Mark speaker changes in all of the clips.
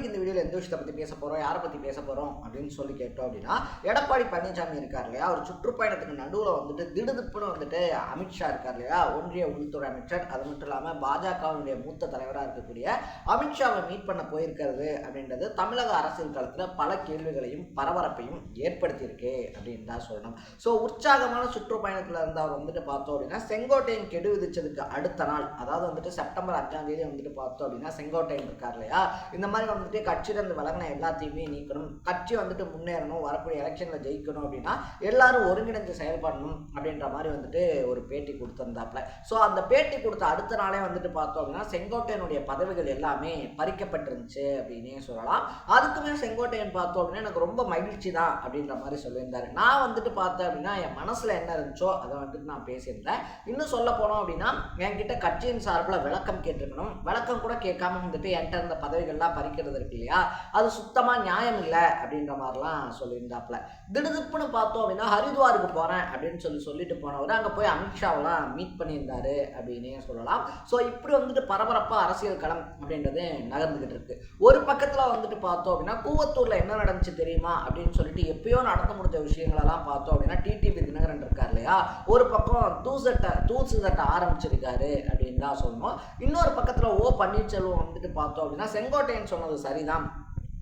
Speaker 1: இன்னைக்கு இந்த வீடியோவில் எந்த விஷயத்தை பற்றி பேச போகிறோம் யாரை பற்றி பேச போகிறோம் அப்படின்னு சொல்லி கேட்டோம் அப்படின்னா எடப்பாடி பழனிசாமி இருக்கார் இல்லையா? அவர் சுற்றுப்பயணத்துக்கு நடுவில் வந்துட்டு திடுதிப்புன்னு வந்துட்டு அமித்ஷா இருக்கார் இல்லையா? ஒன்றிய உள்துறை அமைச்சர் அது மட்டும் இல்லாமல் பாஜகவினுடைய மூத்த தலைவராக இருக்கக்கூடிய அமித்ஷாவை மீட் பண்ண போயிருக்கிறது அப்படின்றது தமிழக அரசியல் காலத்தில் பல கேள்விகளையும் பரபரப்பையும் ஏற்படுத்தியிருக்கு அப்படின்னு தான் சொல்லணும். ஸோ உற்சாகமான சுற்றுப்பயணத்தில் இருந்தால் வந்துட்டு பார்த்தோம் அப்படின்னா செங்கோட்டையன் கெடு விதிச்சதுக்கு அடுத்த நாள் அதாவது வந்துட்டு செப்டம்பர் அஞ்சாம் தேதி வந்துட்டு பார்த்தோம் அப்படின்னா செங்கோட்டையன் இருக்கார் இல்லையா? இந்த மாதிரி வந்துட்டு இருந்து வழங்கின எல்லாத்தையுமே நீக்கணும். கட்சி வந்துட்டு முன்னேறணும் வரக்கூடிய எலெக்ஷனில் ஜெயிக்கணும் அப்படின்னா எல்லாரும் ஒருங்கிணைஞ்சு செயல்படணும் அப்படின்ற மாதிரி வந்துட்டு ஒரு பேட்டி கொடுத்துருந்தாப்புல. ஸோ அந்த பேட்டி கொடுத்த அடுத்த நாளே வந்துட்டு பார்த்தோம் அப்படின்னா செங்கோட்டையனுடைய பதவிகள் எல்லாமே பறிக்கப்பட்டிருந்துச்சு அப்படின்னே சொல்லலாம். அதுக்குமே செங்கோட்டையன் பார்த்தோம் அப்படின்னா எனக்கு ரொம்ப மகிழ்ச்சி தான் அப்படின்ற மாதிரி சொல்லியிருந்தாரு. நான் வந்துட்டு பார்த்தேன் அப்படின்னா என் மனசில் என்ன இருந்துச்சோ அதை வந்துட்டு நான் பேசியிருந்தேன். இன்னும் சொல்ல போனோம் அப்படின்னா என்கிட்ட கட்சியின் சார்பில் விளக்கம் கேட்டிருக்கணும். விளக்கம் கூட கேட்காம வந்துட்டு என்கிட்ட இருந்த பதவிகள்லாம் பறிக்கிறது இருக்கு இல்லையா? அது சுத்தமாக நியாயம் இல்லை அப்படின்ற மாதிரிலாம் சொல்லியிருந்தாப்புல. திடுதுப்புன்னு பார்த்தோம் அப்படின்னா ஹரித்வாருக்கு போகிறேன் அப்படின்னு சொல்லி சொல்லிட்டு போனவர் அங்கே போய் அமித்ஷாவெல்லாம் மீட் பண்ணியிருந்தாரு அப்படின்னே சொல்லலாம். ஸோ இப்படி வந்துட்டு பரபரப்பாக அரசியல் களம் அப்படின்றது நகர்ந்துகிட்டு இருக்கு. ஒரு பக்கத்தில் வந்துட்டு பார்த்தோம் அப்படின்னா கூவத்தூரில் என்ன நடந்துச்சு தெரியுமா அப்படின்னு சொல்லிட்டு எப்பயோ நடந்து முடிஞ்ச விஷயங்களெல்லாம் பார்த்தோம் அப்படின்னா டிடிவி தினகரன் இருக்கார் இல்லையா? ஒரு பக்கம் தூசட்டை தூசு தட்ட ஆரம்பிச்சிருக்காரு அப்படின்னு தான் சொல்லணும். இன்னொரு பக்கத்தில் ஓ பன்னீர்செல்வம் வந்துட்டு பார்த்தோம் அப்படின்னா செங்கோட்டையன் சொன்னது சரிதான்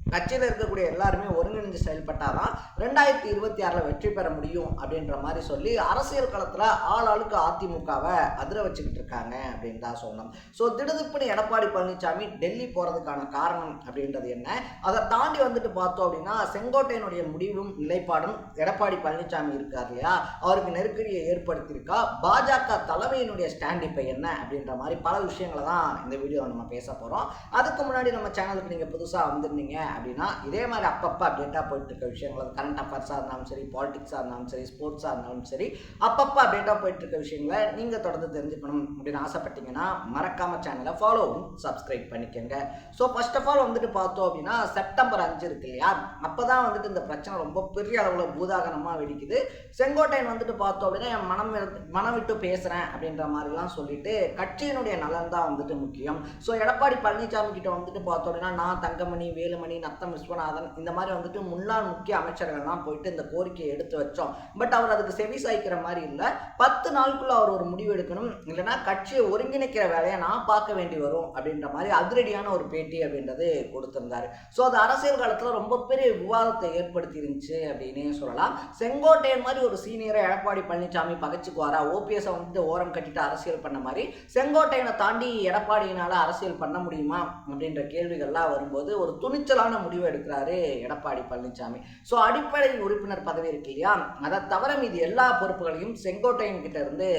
Speaker 1: கட்சியில் இருக்கக்கூடிய எல்லாருமே ஒருங்கிணைஞ்சு செயல்பட்டாதான் ரெண்டாயிரத்தி இருபத்தி ஆறில் வெற்றி பெற முடியும் அப்படின்ற மாதிரி சொல்லி அரசியல் களத்தில் ஆளாளுக்கு அதிமுகவை அதிர வச்சுக்கிட்டு இருக்காங்க அப்படின்னு தான் சொன்னோம் ஸோ திடுதிப்புன்னு எடப்பாடி பழனிசாமி டெல்லி போகிறதுக்கான காரணம் அப்படின்றது என்ன? அதை தாண்டி வந்துட்டு பார்த்தோம் அப்படின்னா செங்கோட்டையனுடைய முடிவும் நிலைப்பாடும் எடப்பாடி பழனிசாமி இருக்கார் இல்லையா? அவருக்கு நெருக்கடியை ஏற்படுத்தியிருக்கா. பாஜக தலைமையினுடைய ஸ்டாண்ட் இப்போ என்ன அப்படின்ற மாதிரி பல விஷயங்களை தான் இந்த வீடியோ நம்ம பேச போகிறோம் அதுக்கு முன்னாடி நம்ம சேனலுக்கு நீங்கள் புதுசாக வந்திருந்தீங்க அப்படின்னா இதே மாதிரி அப்பப்போ அப்டேட்டாக போயிட்டு இருக்க விஷயங்கள் அது கரண்ட் அஃபேர்ஸாக இருந்தாலும் சரி பாலிடிக்ஸாக இருந்தாலும் சரி ஸ்போர்ட்ஸாக இருந்தாலும் சரி அப்பப்போ அப்டேட்டாக போயிட்டு இருக்க விஷயங்களை நீங்கள் தொடர்ந்து தெரிஞ்சுக்கணும் அப்படின்னு ஆசைப்பட்டீங்கன்னா மறக்காம சேனலை ஃபாலோவும் சப்ஸ்கிரைப் பண்ணிக்கோங்க. ஸோ ஃபர்ஸ்ட் ஆஃப் ஆல் வந்துட்டு பார்த்தோம் அப்படின்னா செப்டம்பர் அஞ்சு இருக்கு இல்லையா? அப்போ தான் வந்துட்டு இந்த பிரச்சனை ரொம்ப பெரிய அளவில் பூதாகரமாக வெடிக்குது. செங்கோட்டையன் வந்துட்டு பார்த்தோம் அப்படின்னா என் மனம் மனம் விட்டு பேசுகிறேன் அப்படின்ற மாதிரிலாம் சொல்லிட்டு கட்சியினுடைய நலன் தான் வந்துட்டு முக்கியம். ஸோ எடப்பாடி பழனிசாமி கிட்ட வந்துட்டு பார்த்தோம் அப்படின்னா நான் தங்கமணி வேலுமணி நத்தம் விஸ்வநாதன் இந்த மாதிரி வந்துட்டு முன்னாள் முக்கிய அமைச்சர்கள்லாம் போயிட்டு இந்த கோரிக்கையை எடுத்து வச்சோம். பட் அவர் அதுக்கு செவி சாய்க்கிற மாதிரி இல்லை. பத்து நாளுக்குள்ள அவர் ஒரு முடிவு எடுக்கணும். இல்லைன்னா கட்சியை ஒருங்கிணைக்கிற வேலையை நான் பார்க்க வேண்டி வரும் அப்படின்ற மாதிரி அதிரடியான ஒரு பேட்டி அப்படின்றது கொடுத்திருந்தாரு. ஸோ அது அரசியல் காலத்தில் ரொம்ப பெரிய விவாதத்தை ஏற்படுத்தி இருந்துச்சு அப்படின்னே சொல்லலாம். செங்கோட்டையன் மாதிரி ஒரு சீனியரை எடப்பாடி பழனிசாமி பகச்சுக்குவாரா? ஓபிஎஸ் வந்துட்டு ஓரம் கட்டிட்டு அரசியல் பண்ண மாதிரி. செங்கோட்டையனை தாண்டி எடப்பாடியினால் அரசியல் பண்ண முடியுமா? அப்படின்ற கேள்விகள்லாம் வரும்போது ஒரு துணிச்சலான முடிவு எடுக்கிறாரு எடப்பாடி பழனிசாமி. ஸோ அடிப்படை உறுப்பினர் பதவி இருக்கு இல்லையா? அதை தவிர மீது எல்லா பொறுப்புகளையும் செங்கோட்டையன் கிட்ட இருந்து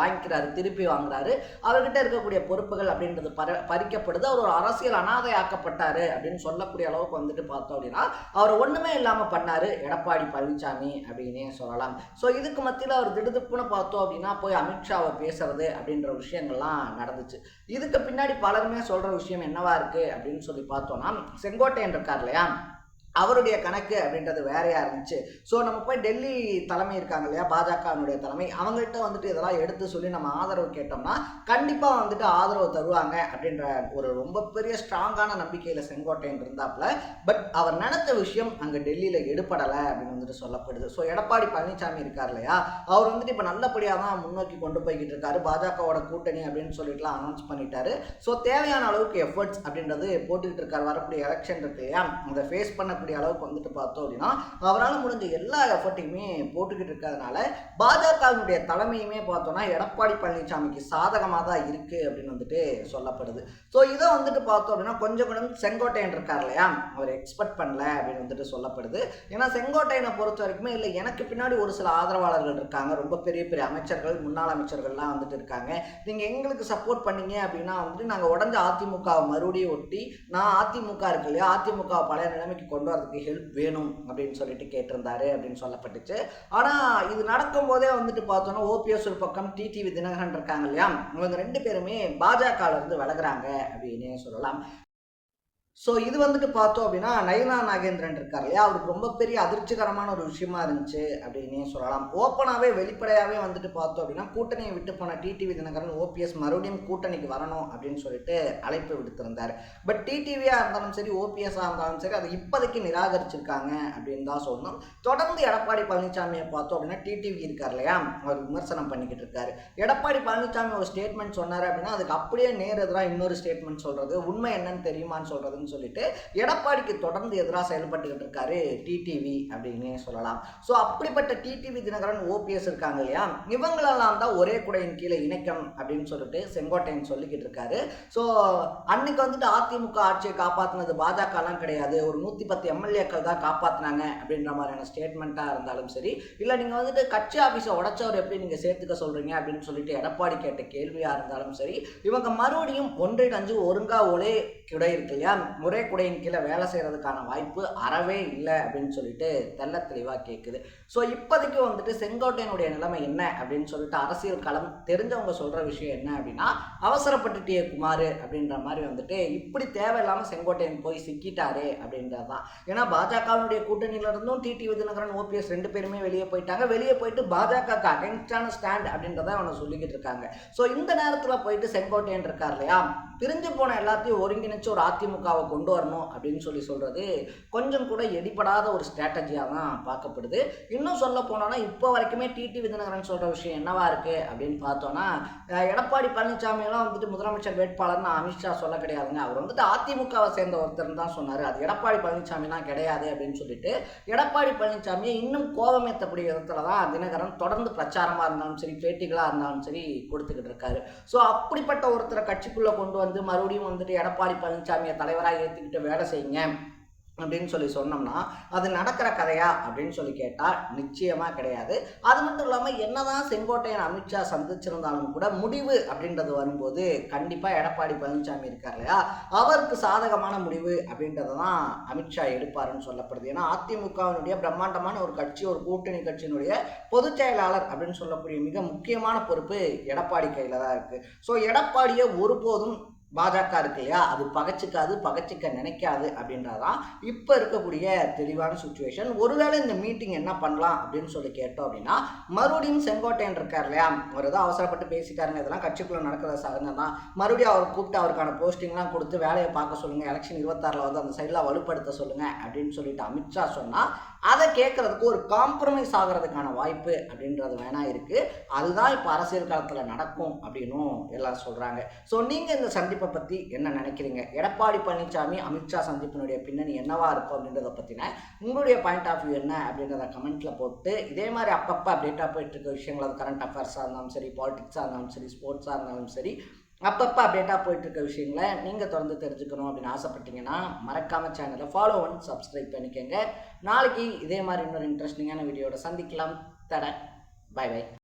Speaker 1: வாங்கிக்கிறாரு திருப்பி வாங்குறாரு. அவர்கிட்ட இருக்கக்கூடிய பொறுப்புகள் அப்படின்றது பற பறிக்கப்படுது. அவர் ஒரு அரசியல் அனாதை ஆக்கப்பட்டாரு அப்படின்னு சொல்லக்கூடிய அளவுக்கு வந்துட்டு பார்த்தோம் அப்படின்னா அவர் ஒன்றுமே இல்லாமல் பண்ணார். எடப்பாடி பழனிசாமி அப்படின்னே சொல்லலாம். ஸோ இதுக்கு மத்தியில் அவர் திடுதுப்புன்னு பார்த்தோம் அப்படின்னா போய் அமித்ஷாவை பேசுறது அப்படின்ற விஷயங்கள்லாம் நடந்துச்சு. இதுக்கு பின்னாடி பலருமே சொல்கிற விஷயம் என்னவா இருக்குது அப்படின்னு சொல்லி பார்த்தோம்னா செங்கோட்டையன் இருக்கார் இல்லையா? அவருடைய கணக்கு அப்படின்றது வேறையா இருந்துச்சு? ஸோ நம்ம போய் டெல்லி தலைமை இருக்காங்க இல்லையா? பாஜகனுடைய தலைமை. அவங்கள்ட்ட வந்துட்டு இதெல்லாம் எடுத்து சொல்லி நம்ம ஆதரவு கேட்டோம்னா கண்டிப்பாக வந்துட்டு ஆதரவு தருவாங்க அப்படின்ற ஒரு ரொம்ப பெரிய ஸ்ட்ராங்கான நம்பிக்கையில் செங்கோட்டையன் இருந்தாப்புல. பட் அவர் நினைத்த விஷயம் அங்கே டெல்லியில் எடுப்படலை அப்படின்னு வந்துட்டு சொல்லப்படுது. ஸோ எடப்பாடி பழனிசாமி இருக்கார் இல்லையா? அவர் வந்துட்டு இப்போ நல்லபடியாக தான் முன்னோக்கி கொண்டு போய்கிட்டு இருக்காரு. பாஜகவோட கூட்டணி அப்படின்னு சொல்லிட்டுலாம் அனௌன்ஸ் பண்ணிட்டாரு. ஸோ தேவையான அளவுக்கு எஃபர்ட்ஸ் அப்படின்றது போட்டுக்கிட்டு இருக்கார். வரக்கூடிய எலெக்ஷன் இருக்கு இல்லையா? அதை ஃபேஸ் பண்ணக்கூடிய அளவுக்கு வந்துட்டு பார்த்தோம் அப்படின்னா அவரால் முடிஞ்ச எல்லா எஃபர்ட்டையுமே போட்டுக்கிட்டு இருக்கிறதுனால பாஜகவினுடைய தலைமையுமே பார்த்தோம்னா எடப்பாடி பழனிசாமிக்கு சாதகமாக தான் இருக்குது அப்படின்னு வந்துட்டு சொல்லப்படுது. ஸோ இதை வந்துட்டு பார்த்தோம் அப்படின்னா கொஞ்சம் கொஞ்சம் செங்கோட்டையன் இருக்கார் இல்லையா? அவர் எக்ஸ்பெக்ட் பண்ணல அப்படின்னு வந்துட்டு சொல்லப்படுது. ஏன்னா செங்கோட்டையனை பொறுத்த வரைக்குமே இல்லை எனக்கு பின்னாடி ஒரு சில ஆதரவாளர்கள் இருக்காங்க. ரொம்ப பெரிய பெரிய அமைச்சர்கள் முன்னாள் அமைச்சர்கள்லாம் வந்துட்டு இருக்காங்க. நீங்கள் எங்களுக்கு சப்போர்ட் பண்ணீங்க அப்படின்னா வந்துட்டு நாங்கள் உடஞ்ச அதிமுகவை மறுபடியும் ஒட்டி நான் அதிமுக இருக்கு இல்லையா? அதிமுக பழைய நிலைமைக்கு கொண்டு வரதுக்கு ஹெல்ப் வேணும் அப்படின்னு சொல்லிட்டு கேட்டிருந்தாரு அப்படின்னு சொல்லப்பட்டுச்சு. ஆனால் இது நடக்கும்போதே வந்துட்டு பார்த்தோன்னா ஓபிஎஸ் ஒரு பக்கம் டிடிவி தினகரன் இருக்காங்க இல்லையா? இவங்க ரெண்டு பேருமே பாஜகல இருந்து விலகுறாங்க அப்படின்னு சொல்லலாம். ஸோ இது வந்துட்டு பார்த்தோம் அப்படின்னா நயனா நாகேந்திரன் இருக்கார் இல்லையா? அவருக்கு ரொம்ப பெரிய அதிர்ச்சிகரமான ஒரு விஷயமா இருந்துச்சு அப்படின்னே சொல்லலாம். ஓப்பனாகவே வெளிப்படையாகவே வந்துட்டு பார்த்தோம் அப்படின்னா கூட்டணியை விட்டு போன டிடிவி தினகரன் ஓபிஎஸ் மறுபடியும் கூட்டணிக்கு வரணும் அப்படின்னு சொல்லிட்டு அழைப்பு விடுத்திருந்தார். பட் டிடிவியாக இருந்தாலும் சரி ஓபிஎஸ்ஸாக இருந்தாலும் சரி அதை இப்போதைக்கு நிராகரிச்சிருக்காங்க அப்படின்னு தான் சொல்லணும். தொடர்ந்து எடப்பாடி பழனிசாமியை பார்த்தோம் அப்படின்னா டிடிவி இருக்கார் இல்லையா? அவர் விமர்சனம் பண்ணிக்கிட்டு இருக்காரு. எடப்பாடி பழனிசாமி ஒரு ஸ்டேட்மெண்ட் சொன்னார் அப்படின்னா அதுக்கு அப்படியே நேர் எதிராக இன்னொரு ஸ்டேட்மெண்ட் சொல்கிறது உண்மை என்னன்னு தெரியுமான்னு சொல்கிறதுன்னு சொல்லிட்டு எடப்பாடிக்கு தொடர்ந்து எதிராக செயல்பட்டுக்கிட்டு இருக்காரு டிடிவி அப்படின்னு சொல்லலாம். ஸோ அப்படிப்பட்ட டிடிவி தினகரன் ஓபிஎஸ் இருக்காங்க இல்லையா? இவங்களெல்லாம் தான் ஒரே குடையின் கீழே இணைக்கம் அப்படின்னு சொல்லிட்டு செங்கோட்டையன் சொல்லிக்கிட்டு இருக்காரு. ஸோ அன்னைக்கு வந்துட்டு அதிமுக ஆட்சியை காப்பாற்றினது பாஜகலாம் கிடையாது. ஒரு நூற்றி பத்து எம்எல்ஏக்கள் தான் காப்பாற்றினாங்க அப்படின்ற மாதிரியான ஸ்டேட்மெண்ட்டாக இருந்தாலும் சரி. இல்லை நீங்கள் வந்துட்டு கட்சி ஆஃபீஸை உடைச்சவர் எப்படி நீங்கள் சேர்த்துக்க சொல்கிறீங்க அப்படின்னு சொல்லிட்டு எடப்பாடி கேட்ட கேள்வியாக இருந்தாலும் சரி இவங்க மறுபடியும் ஒன்றிணைஞ்சு ஒருங்கா ஒரே குடை இருக்கு இல்லையா? ஒரே குடையின் கீழே வேலை செய்கிறதுக்கான வாய்ப்பு அறவே இல்லை அப்படின்னு சொல்லிட்டு தெள்ள தெளிவாக கேட்குது ஸோ இப்போதைக்கு வந்துட்டு செங்கோட்டையனுடைய நிலைமை என்ன அப்படின்னு சொல்லிட்டு அரசியல் களம் தெரிஞ்சவங்க சொல்கிற விஷயம் என்ன அப்படின்னா அவசரப்பட்டுட்டிய குமார் அப்படின்ற மாதிரி வந்துட்டு இப்படி தேவையில்லாமல் செங்கோட்டையன் போய் சிக்கிட்டாரே அப்படின்றது தான் ஏன்னா பாஜகவினுடைய கூட்டணியிலிருந்தும் டிடி விதிநகரன் ஓபிஎஸ் ரெண்டு பேருமே வெளியே போயிட்டாங்க. வெளியே போயிட்டு பாஜகவுக்கு அகென்ஸ்டான ஸ்டாண்ட் அப்படின்றத அவனை சொல்லிக்கிட்டு இருக்காங்க. ஸோ இந்த நேரத்தில் போயிட்டு செங்கோட்டையன் இருக்கார் இல்லையா? பிரிஞ்சு போன எல்லாத்தையும் ஒருங்கிணைச்சு ஒரு அதிமுக அதிமுகவை கொண்டு வரணும் அப்படின்னு சொல்லி சொல்கிறது கொஞ்சம் கூட எடிப்படாத ஒரு ஸ்ட்ராட்டஜியாக தான் பார்க்கப்படுது. இன்னும் சொல்ல போனோன்னா இப்போ வரைக்குமே டிடி விதிநகரன் சொல்கிற விஷயம் என்னவா இருக்குது அப்படின்னு பார்த்தோன்னா எடப்பாடி பழனிசாமியெல்லாம் வந்துட்டு முதலமைச்சர் வேட்பாளர்னு அமித்ஷா சொல்ல கிடையாதுங்க. அவர் வந்துட்டு அதிமுகவை சேர்ந்த ஒருத்தர் தான் சொன்னார். அது எடப்பாடி பழனிசாமிலாம் கிடையாது அப்படின்னு சொல்லிட்டு எடப்பாடி பழனிசாமியை இன்னும் கோபமேற்றக்கூடிய விதத்தில் தான் தினகரன் தொடர்ந்து பிரச்சாரமாக இருந்தாலும் சரி பேட்டிகளாக இருந்தாலும் சரி கொடுத்துக்கிட்டு இருக்காரு. ஸோ அப்படிப்பட்ட ஒருத்தரை கட்சிக்குள்ளே கொண்டு வந்து மறுபடியும் வந்துட்டு எடப்பாடி பழனிசாமியை தலைவராக ஏற்றுக்கிட்டு வேலை செய்யுங்க அப்படின்னு சொல்லி சொன்னோம்னா அது நடக்கிற கதையா அப்படின்னு சொல்லி கேட்டால் நிச்சயமாக கிடையாது. அது மட்டும் இல்லாமல் என்னதான் செங்கோட்டையன் அமித்ஷா சந்திச்சிருந்தாலும் கூட முடிவு அப்படின்றது வரும்போது கண்டிப்பாக எடப்பாடி பழனிசாமி இருக்கார் இல்லையா? அவருக்கு சாதகமான முடிவு அப்படின்றத தான் அமித்ஷா எடுப்பாருன்னு சொல்லப்படுது. ஏன்னா அதிமுகவினுடைய பிரம்மாண்டமான ஒரு கட்சி ஒரு கூட்டணி கட்சியினுடைய பொதுச் செயலாளர் அப்படின்னு சொல்லக்கூடிய மிக முக்கியமான பொறுப்பு எடப்பாடி கையில் தான் இருக்குது ஸோ எடப்பாடியை ஒருபோதும் பாஜக இருக்கு இல்லையா? அது பகச்சிக்காது பகச்சிக்க நினைக்காது அப்படின்றதான் இப்போ இருக்கக்கூடிய தெளிவான சுச்சுவேஷன் ஒருவேளை இந்த மீட்டிங் என்ன பண்ணலாம் அப்படின்னு சொல்லி கேட்டோம் அப்படின்னா மறுபடியும் செங்கோட்டையன் இருக்கார் இல்லையா? அவர் ஏதோ அவசரப்பட்டு பேசிட்டாருங்க. இதெல்லாம் கட்சிக்குள்ளே நடக்கிற சகஜம் தான். மறுபடியும் அவர் கூப்பிட்டு அவருக்கான போஸ்டிங்லாம் கொடுத்து வேலையை பார்க்க சொல்லுங்கள் எலெக்ஷன் இருபத்தாறில் வந்து அந்த சைடில் வலுப்படுத்த சொல்லுங்கள் அப்படின்னு சொல்லிட்டு அமித்ஷா சொன்னால் அதை கேட்கறதுக்கு ஒரு காம்ப்ரமைஸ் ஆகிறதுக்கான வாய்ப்பு அப்படின்றது வேணா இருக்குது அதுதான் இப்போ அரசியல் காலத்தில் நடக்கும் அப்படின்னும் எல்லாம் சொல்கிறாங்க ஸோ நீங்கள் இந்த சந்திப்பை பற்றி என்ன நினைக்கிறீங்க? எடப்பாடி பழனிசாமி அமித்ஷா சந்திப்பினுடைய பின்னணி என்னவா இருக்கும் அப்படின்றத பற்றின உங்களுடைய பாயிண்ட் ஆஃப் வியூ என்ன அப்படின்றத கமெண்ட்டில் போட்டு இதே மாதிரி அப்பப்போ அப்டேட்டாக போயிட்டு இருக்க விஷயங்கள் அது கரண்ட் அஃபேர்ஸாக இருந்தாலும் சரி பாலிடிக்ஸாக இருந்தாலும் சரி ஸ்போர்ட்ஸாக இருந்தாலும் சரி அப்பப்போ அப்டேட்டாக போயிட்டுருக்க விஷயங்களை நீங்கள் தொடர்ந்து தெரிஞ்சுக்கணும் அப்படின்னு ஆசைப்பட்டீங்கன்னா மறக்காமல் சேனலை ஃபாலோ பண்ணி சப்ஸ்கிரைப் பண்ணிக்கோங்க. நாளைக்கு இதே மாதிரி இன்னொரு இன்ட்ரெஸ்டிங்கான வீடியோட சந்திக்கலாம். தரேன் பை பை